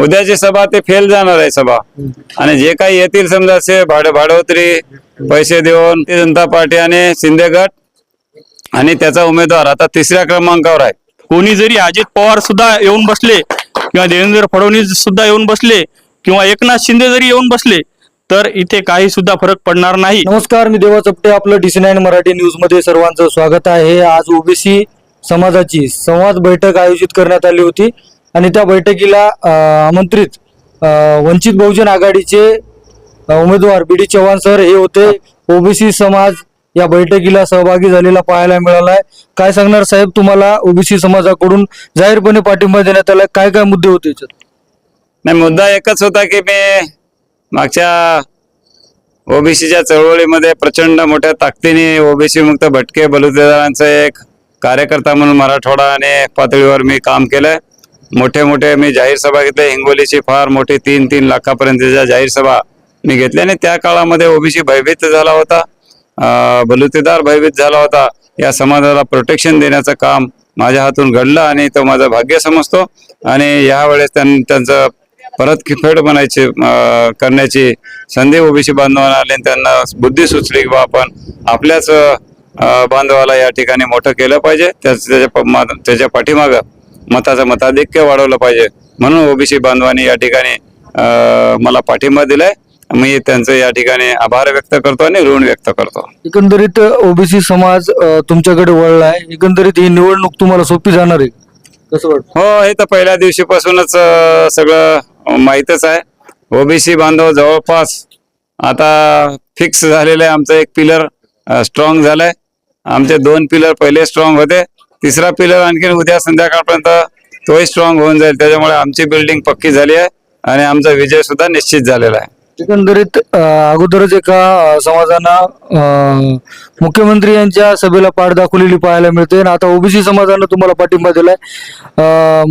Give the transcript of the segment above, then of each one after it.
उद्याची सभा ते फेल जाणार आहे सभा. आणि जे काही येतील समजा असे भाडे भाडोतरी पैसे देऊन जनता पार्टी आणि शिंदे गट आणि त्याचा उमेदवार आता तिसऱ्या क्रमांकावर आहे. कोणी जरी अजित पवार सुद्धा येऊन बसले किंवा देवेंद्र फडणवीस सुद्धा येऊन बसले किंवा एकनाथ शिंदे जरी येऊन बसले तर इथे काही सुद्धा फरक पडणार नाही. नमस्कार मी देवा चपटे आपलं डीसी नाईन मराठी न्यूजमध्ये सर्वांचं स्वागत आहे. आज ओबीसी समाजाची संवाद बैठक आयोजित करण्यात आली होती. आणि त्या बैठकीला आमंत्रित वंचित बहुजन आघाडीचे उमेदवार बी डी चव्हाण सर हे होते. ओबीसी समाज या बैठकीला सहभागी झालेला पाहायला मिळाला आहे काय सांगणार साहेब तुम्हाला? ओबीसी समाजाकडून जाहीरपणे पाठिंबा देण्यात आला काय काय मुद्दे होते याच्यात? नाही मुद्दा एकच होता की मी मागच्या ओबीसीच्या चळवळीमध्ये प्रचंड मोठ्या ताकदीने ओबीसी मुक्त भटके बलुतेदारांचं एक कार्यकर्ता म्हणून मराठवाडा आणि पातळीवर मी काम केलं मोठे मोठे मी जाहीर सभा घेतल्या हिंगोलीची फार मोठी तीन तीन लाखापर्यंतच्या जाहीर सभा मी घेतल्या आणि त्या काळामध्ये ओबीसी भयभीत झाला होता. बलुतेदार भयभीत झाला होता. या समाजाला प्रोटेक्शन देण्याचं काम माझ्या हातून घडलं आणि तो माझं भाग्य समजतो. आणि यावेळेस त्यां त्यांचं परत किफेड बनायची करण्याची संधी ओबीसी बांधवांना आली आणि त्यांना बुद्धी सुचली की बा आपण आपल्याच बांधवाला या ठिकाणी मोठं केलं पाहिजे. त्याच त्याच्या त्याच्या पाठीमागं मताचं मताधिक्य वाढवलं पाहिजे. म्हणून ओबीसी बांधवांनी या ठिकाणी मला पाठिंबा दिलाय. मी त्यांचं या ठिकाणी आभार व्यक्त करतो आणि ऋण व्यक्त करतो. एकंदरीत ओबीसी समाज तुमच्याकडे वळलाय. एकंदरीत ही निवडणूक तुम्हाला सोपी जाणार आहे. कसं हो हे तर पहिल्या दिवशीपासूनच सगळं माहीतच आहे. ओबीसी बांधव जवळपास आता फिक्स झालेलं आहे आमचं एक पिलर स्ट्रॉंग झालंय. आमचे दोन पिलर पहिले स्ट्रॉंग होते. तिसरा पिलर आणखीन उद्या संध्याकाळपर्यंत तोही स्ट्रॉंग होऊन जाईल. त्याच्यामुळे आमची बिल्डिंग पक्की झाली आहे आणि आमचा विजय सुद्धा निश्चित झालेला आहे. एकंदरीत अगोदरच एका समाजानं मुख्यमंत्री यांच्या सभेला पाठ दाखवलेली पाहायला मिळते. आणि आता ओबीसी समाजानं तुम्हाला पाठिंबा दिलाय.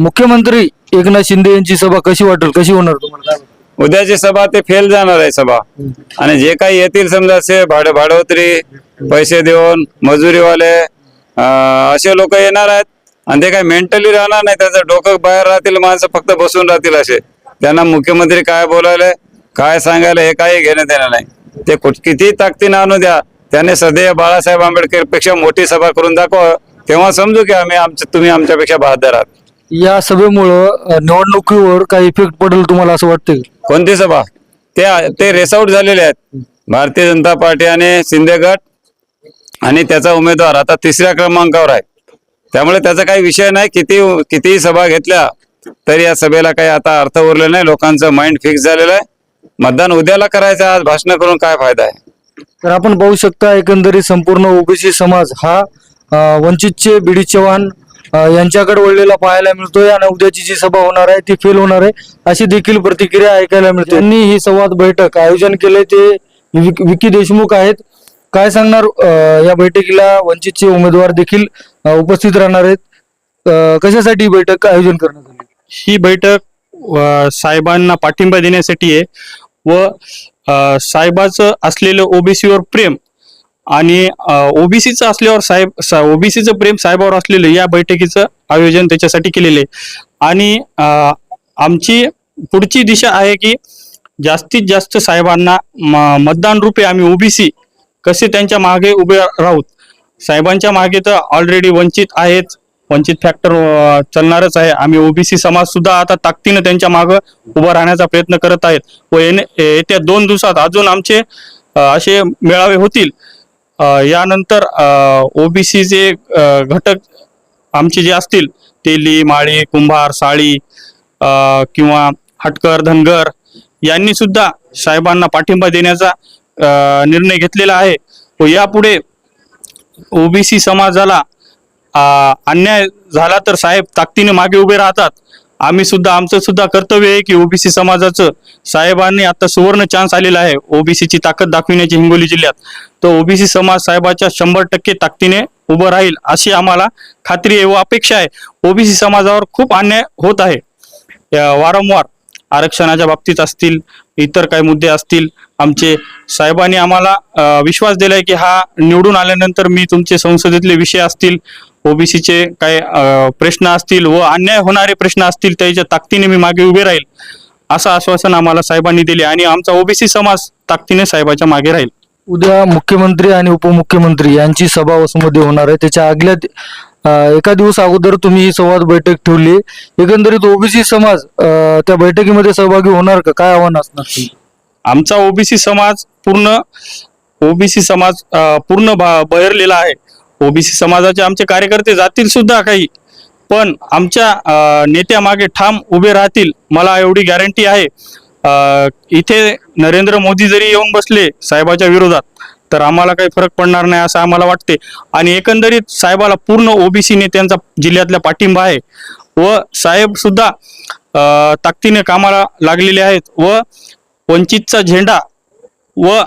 मुख्यमंत्री एकनाथ शिंदे यांची सभा कशी वाटेल? कशी होणार तुम्हाला? उद्याची सभा ते फेल जाणार आहे सभा. आणि जे काही येतील समजा असे भाडे भाडोतरी पैसे देऊन मजुरीवाले असे लोक येणार आहेत. आणि ते काही मेंटली राहणार नाही. त्याचं डोकं बाहेर राहतील माणसं फक्त बसून राहतील असे. त्यांना मुख्यमंत्री काय बोलायले काय सांगायला हे काही घेणं देणं नाही. ते कुठ- किती ताकदीनं आणू द्या. त्याने सदैव बाळासाहेब आंबेडकरपेक्षा मोठी सभा करून दाखवा. तेव्हा समजू की आम्ही आमच्या तुम्ही आमच्यापेक्षा बहादर आहात. या सभेमुळं निवडणुकीवर काही इफेक्ट पडेल तुम्हाला असं वाटतंय? का? कोणती सभा? ते ते रेसआउट झालेले आहेत. भारतीय जनता पार्टी आणि शिंदे गट. आणि त्याचा उमेदवार आता तिसऱ्या क्रमांकावर आहे. त्यामुळे त्याचा काही विषय नाही किती कितीही सभा घेतल्या तरी या सभेला काही आता अर्थ उरले नाही लोकांचं माइंड फिक्स झालेलं आहे. मतदान उद्याला करायचं आहे, आज भाषण करून काय फायदा आहे? तर आपण पाहू शकता एकंदरीत संपूर्ण ओबीसी समाज हा वंचितचे बीडी चव्हाण यांच्याकडे वळलेला पाहायला मिळतोय आणि उद्याची जी सभा होणार आहे ती फेल होणार आहे अशी देखील प्रतिक्रिया ऐकायला मिळते. त्यांनी ही संवाद बैठक आयोजन केले ते विक- विकी देशमुख आहेत. काय सांगणार अं, या बैठकीला वंचितचे उमेदवार देखील अं, उपस्थित राहणार आहेत. अं, कशासाठी ही बैठक आयोजन करण्यात आली? ही बैठक अ, साहेबांना पाठिंबा देण्यासाठी आहे व अ, साहेबाचं असलेलं ओबीसीवर प्रेम आणि ओबीसीचं असल्यावर साहेब ओबीसीचं प्रेम साहेबावर असलेलं या बैठकीचं आयोजन त्याच्यासाठी केलेलं आहे. आणि अ, आमची पुढची दिशा आहे की जास्तीत जास्त साहेबांना म- मतदान रूपे आम्ही ओबीसी कसे त्यांच्या मागे उभे राहूत. साहेबांच्या मागे तर ऑलरेडी वंचित आहेत. वंचित फॅक्टर चालणारच आहे. आम्ही ओबीसी समाज सुद्धा आता ताकदीनं त्यांच्या मागे उभं राहण्याचा प्रयत्न करत आहेत. व येत्या दोन दिवसात अजून आमचे असे मेळावे होतील. अ, यानंतर ओबीसीचे घटक आमचे जे असतील तेली माळी कुंभार साळी किंवा हटकर धनगर यांनी सुद्धा साहेबांना पाठिंबा देण्याचा निर्णय घेतलेला आहे. व यापुढे ओबीसी समाजाला अन्याय झाला तर साहेब ताकदीने मागे उभे राहतात. आम्ही सुद्धा आमचं सुद्धा कर्तव्य आहे की ओबीसी समाजाचं साहेबांनी आता सुवर्ण चान्स आलेला आहे ओबीसीची ताकद दाखविण्याची हिंगोली जिल्ह्यात. तो ओबीसी समाज साहेबाच्या शंभर टक्के ताकदीने उभं राहील अशी आम्हाला खात्री आहे व अपेक्षा आहे. ओबीसी समाजावर खूप अन्याय होत आहे. या वारंवार आरक्षणाच्या बाबतीत असतील इतर काही मुद्दे असतील आमचे साहेबांनी आम्हाला विश्वास दिलाय की हा निवडून आल्यानंतर मी तुमचे संसदेतले विषय असतील ओबीसीचे काय प्रश्न असतील व अन्याय होणारे प्रश्न असतील त्याच्या ताकदीने मी मागे उभे राहील असं आश्वासन आम्हाला साहेबांनी दिले आणि आमचा ओबीसी समाज ताकदीने साहेबाच्या मागे राहील. उद्या मुख्यमंत्री आणि उपमुख्यमंत्री यांची सभा वसुमध्ये होणार आहे. त्याच्या आगल्या एका दिवस अगोदर तुम्ही ही संवाद बैठक ठेवली. एकंदरीत ओबीसी समाज त्या बैठकीमध्ये सहभागी होणार का? काय आव्हान असणार? आमचा ओबीसी समाज पूर्ण ओबीसी समाज पूर्ण भा- बहरलेला आहे. ओबीसी समाजाचे आमचे कार्यकर्ते जातील सुद्धा काही. पण आमच्या नेत्यामागे ठाम उभे राहतील मला एवढी गॅरंटी आहे. इथे नरेंद्र मोदी जरी येऊन बसले साहेबाच्या विरोधात तर आम्हाला काही फरक पडणार नाही असं आम्हाला वाटते. आणि एकंदरीत साहेबाला पूर्ण ओबीसी नेत्यांचा जिल्ह्यातला पाठिंबा आहे. व साहेब सुद्धा ताकदीने कामाला लागलेले आहेत. व वंचितचा झेंडा व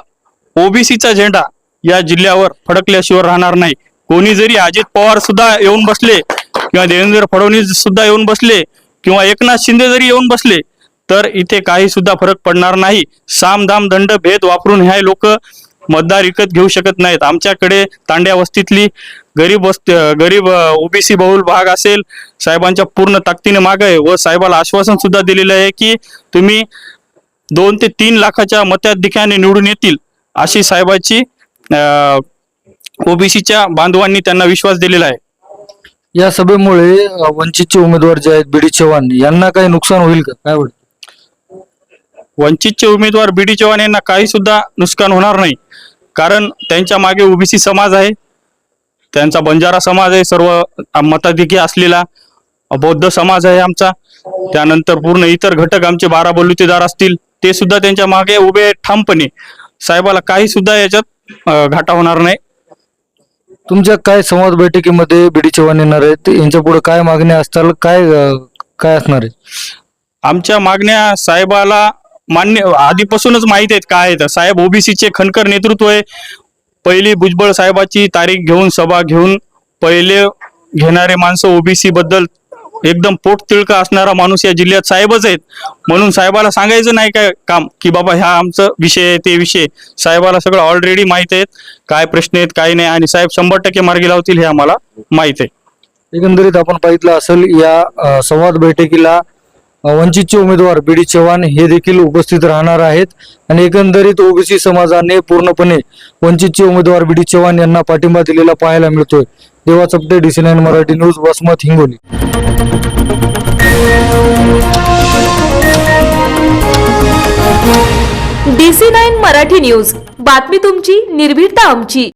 ओबीसीचा झेंडा या जिल्ह्यावर फडकल्याशिवाय राहणार नाही. कोणी जरी अजित पवार सुद्धा येऊन बसले किंवा देवेंद्र फडणवीस सुद्धा येऊन बसले किंवा एकनाथ शिंदे जरी येऊन बसले तर इथे काही सुद्धा फरक पडणार नाही. साम दाम दंड भेद वापरून ह्या लोक मतदार विकत घेऊ शकत नाहीत. आमच्याकडे तांड्या वस्तीतली गरीब वस्ती गरीब ओबीसी बहुल भाग असेल साहेबांच्या पूर्ण ताकदीने माग आहे. व साहेबाला आश्वासन सुद्धा दिलेलं आहे की तुम्ही दोन ते तीन लाखाच्या मताधिक्याने निवडून येतील अशी साहेबाची ओबीसीच्या बांधवांनी त्यांना विश्वास दिलेला आहे. या सभेमुळे वंचितचे उमेदवार जे आहेत बीडी चव्हाण यांना काही नुकसान होईल का? काय वाटतं? वंचितचे उमेदवार बी डी चव्हाण यांना काही सुद्धा नुकसान होणार नाही. कारण त्यांच्या मागे ओबीसी समाज आहे. त्यांचा बंजारा समाज आहे सर्व मताधिकी असलेला. बौद्ध समाज आहे आमचा. त्यानंतर पूर्ण इतर घटक आमचे बारा बलुतेदार असतील ते सुद्धा त्यांच्या मागे उभे ठामपणे. साहेबाला काही सुद्धा याच्यात घाटा होणार नाही. तुमच्या काय संवाद बैठकीमध्ये बीडी चव्हाण येणार आहेत? यांच्या पुढे काय मागण्या असताल? काय काय असणार आहे? आमच्या मागण्या साहेबाला मान्य आधीपासूनच माहीत आहेत काय आहेत साहेब ओबीसीचे खनकर नेतृत्व आहे. पहिली भुजबळ साहेबाची तारीख घेऊन सभा घेऊन पहिले घेणारे माणसं ओबीसी बद्दल एकदम पोट तिळका असणारा माणूस या जिल्ह्यात साहेबच आहेत. म्हणून साहेबाला सांगायचं नाही काय काम की बाबा ह्या आमचं विषय आहे ते विषय साहेबाला सगळं ऑलरेडी माहीत आहेत. काय प्रश्न आहेत काय नाही. आणि साहेब शंभर टक्के मार्गी लावतील हे आम्हाला माहीत आहे. एकंदरीत आपण पाहिलं असेल या संवाद बैठकीला वंचितचे उमेदवार बीडी चव्हाण हे देखील उपस्थित राहणार आहेत. आणि एकंदरीत ओबीसी समाजाने पूर्णपणे वंचितचे उमेदवार बीडी चव्हाण यांना पाठिंबा दिलेला पाहायला मिळतोय. देवा चपटे DC nine Marathi news Vasmat Hingoli. D C nine Marathi news. बातमी तुमची निर्भीडता आमची.